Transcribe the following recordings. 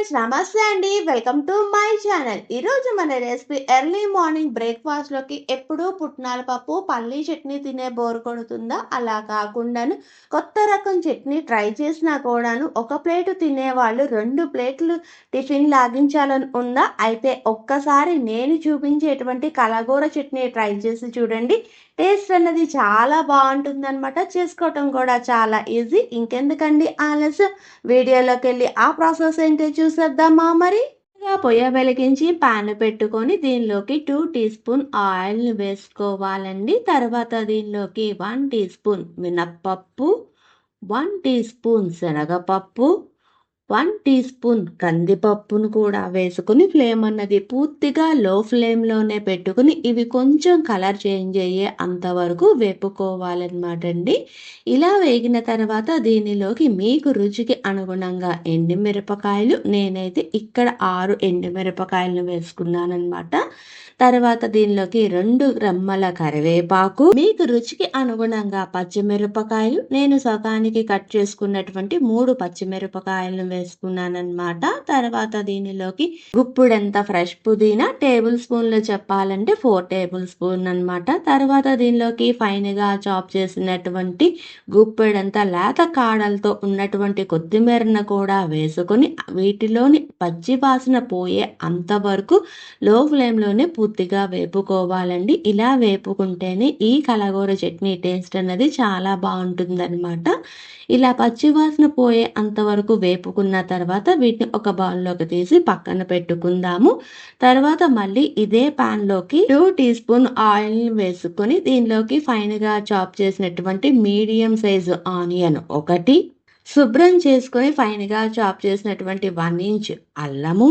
Friends నమస్తే అండి. Welcome to my channel. ఈరోజు మన రెసిపీ ఎర్లీ మార్నింగ్ బ్రేక్ఫాస్ట్లోకి ఎప్పుడూ పుట్నాల పప్పు పల్లీ చట్నీ తినే బోర్ కొడుతుందా? అలా కాకుండాను కొత్త రకం చట్నీ ట్రై చేసినా కూడాను ఒక ప్లేటు తినేవాళ్ళు రెండు ప్లేట్లు టిఫిన్ లాగించాలని ఉందా? అయితే ఒక్కసారి నేను చూపించేటువంటి కలగూర చట్నీ ట్రై చేసి చూడండి. టేస్ట్ అన్నది చాలా బాగుంటుందన్నమాట. చేసుకోవటం కూడా చాలా ఈజీ. ఇంకెందుకండి ఆలస్యం? వీడియోలోకి వెళ్ళి ఆ ప్రాసెస్ ఏంటో చూసేద్దామా మరి? పొయ్య వెలిగించి పాన్ పెట్టుకొని దీనిలోకి టూ టీ స్పూన్ ఆయిల్ని వేసుకోవాలండి. తర్వాత దీనిలోకి వన్ టీ స్పూన్ మినప్పప్పు వన్ టీ స్పూన్ శనగపప్పు వన్ టీ స్పూన్ కందిపప్పును కూడా వేసుకుని ఫ్లేమ్ అన్నది పూర్తిగా లో ఫ్లేమ్లోనే పెట్టుకుని ఇవి కొంచెం కలర్ చేంజ్ అయ్యే అంతవరకు వేపుకోవాలన్నమాట అండి. ఇలా వేగిన తర్వాత దీనిలోకి మీకు రుచికి అనుగుణంగా ఎండుమిరపకాయలు నేనైతే ఇక్కడ ఆరు ఎండుమిరపకాయలను వేసుకున్నానమాట తర్వాత దీనిలోకి రెండు రెమ్మల కరివేపాకు. మీకు రుచికి అనుగుణంగా పచ్చిమిరపకాయలు. నేను సగానికి కట్ చేసుకున్నటువంటి మూడు పచ్చిమిరపకాయలను వేసుకున్నానమాట తర్వాత దీనిలోకి గుప్పుడంత ఫ్రెష్ పుదీనా టేబుల్ స్పూన్లు చెప్పాలంటే ఫోర్ టేబుల్ స్పూన్ అనమాట తర్వాత దీనిలోకి ఫైన్గా చాప్ చేసినటువంటి గుప్పెడంత లేత కాడలతో ఉన్నటువంటి కొత్తిమీరను కూడా వేసుకొని వీటిలోని పచ్చి వాసన పోయే అంతవరకు లో ఫ్లేమ్లోనే పూర్తిగా వేపుకోవాలండి. ఇలా వేపుకుంటేనే ఈ కలగూర చట్నీ టేస్ట్ అనేది చాలా బాగుంటుందన్నమాట. ఇలా పచ్చివాసన పోయే అంతవరకు వేపుకున్న తర్వాత వీటిని ఒక బౌల్లోకి తీసి పక్కన పెట్టుకుందాము. తర్వాత మళ్ళీ ఇదే ప్యాన్లోకి టూ టీ స్పూన్ ఆయిల్ వేసుకొని దీనిలోకి ఫైన్గా చాప్ చేసినటువంటి మీడియం సైజు ఆనియన్ ఒకటి శుభ్రం చేసుకొని ఫైన్గా చాప్ చేసినటువంటి వన్ ఇంచ్ అల్లము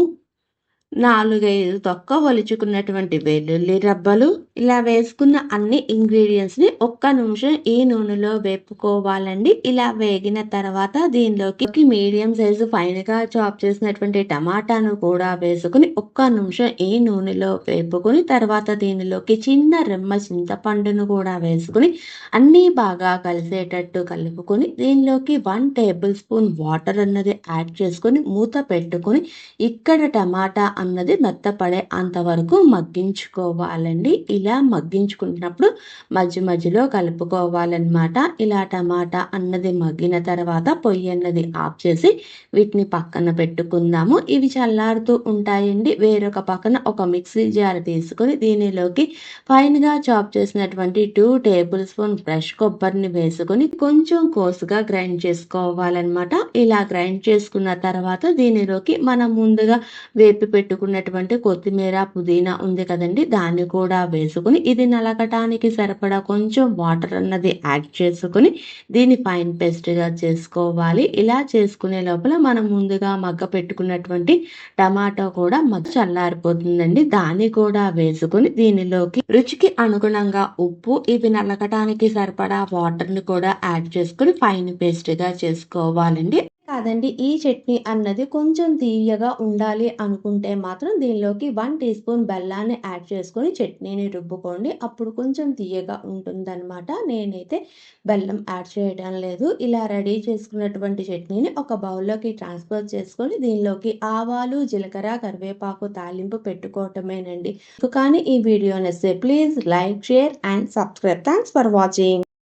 నాలుగైదు తొక్క ఒలుచుకున్నటువంటి వెల్లుల్లి రబ్బలు. ఇలా వేసుకున్న అన్ని ఇంగ్రీడియంట్స్ని ఒక్క నిమిషం ఈ నూనెలో వేపుకోవాలండి. ఇలా వేగిన తర్వాత దీనిలోకి మీడియం సైజు ఫైన్గా చాప్ చేసినటువంటి టమాటాను కూడా వేసుకుని ఒక్క నిమిషం ఈ నూనెలో వేపుకుని తర్వాత దీనిలోకి చిన్న రెమ్మ చింతపండును కూడా వేసుకుని అన్ని బాగా కలిసేటట్టు కలుపుకొని దీనిలోకి వన్ టేబుల్ స్పూన్ వాటర్ అన్నది యాడ్ చేసుకొని మూత పెట్టుకొని ఇక్కడ టమాటా అన్నది మెత్తపడే అంతవరకు మగ్గించుకోవాలండి. ఇలా మగ్గించుకుంటున్నప్పుడు మధ్య మధ్యలో కలుపుకోవాలన్నమాట. ఇలా టమాటా అన్నది మగ్గిన తర్వాత పొయ్యి అన్నది ఆఫ్ చేసి వీటిని పక్కన పెట్టుకుందాము. ఇవి చల్లారుతూ ఉంటాయండి. వేరొక పక్కన ఒక మిక్సీ జార్ తీసుకొని దీనిలోకి ఫైన్గా చాప్ చేసినటువంటి టూ టేబుల్ స్పూన్ ఫ్రెష్ కొబ్బరిని వేసుకొని కొంచెం కోసుగా గ్రైండ్ చేసుకోవాలన్నమాట. ఇలా గ్రైండ్ చేసుకున్న తర్వాత దీనిలోకి మనం ముందుగా వేపి పెట్టుకున్నటువంటి కొత్తిమీర పుదీనా ఉంది కదండి. దాన్ని కూడా వేసుకుని ఇది నలగటానికి సరిపడా కొంచెం వాటర్ అన్నది యాడ్ చేసుకుని దీన్ని ఫైన్ పేస్ట్గా చేసుకోవాలి. ఇలా చేసుకునే లోపల మనం ముందుగా మగ్గ పెట్టుకున్నటువంటి టమాటో కూడా మగ్గ చల్లారిపోతుందండి. దాన్ని కూడా వేసుకుని దీనిలోకి రుచికి అనుగుణంగా ఉప్పు ఇవి నలగటానికి సరిపడా వాటర్ని కూడా యాడ్ చేసుకుని ఫైన్ పేస్ట్గా చేసుకోవాలండి. కాదండి ఈ చట్నీ అన్నది కొంచెం తీయగా ఉండాలి అనుకుంటే మాత్రం దీనిలోకి వన్ టీ స్పూన్ బెల్లాన్ని యాడ్ చేసుకొని చట్నీని రుబ్బుకోండి. అప్పుడు కొంచెం తీయగా ఉంటుందన్నమాట. నేనైతే బెల్లం యాడ్ చేయడం లేదు. ఇలా రెడీ చేసుకున్నటువంటి చట్నీని ఒక బౌల్లోకి ట్రాన్స్ఫర్ చేసుకొని దీనిలోకి ఆవాలు జీలకర్ర కరివేపాకు తాలింపు పెట్టుకోవటమేనండి. కానీ ఈ వీడియో నచ్చితే please like share and subscribe. Thanks for watching.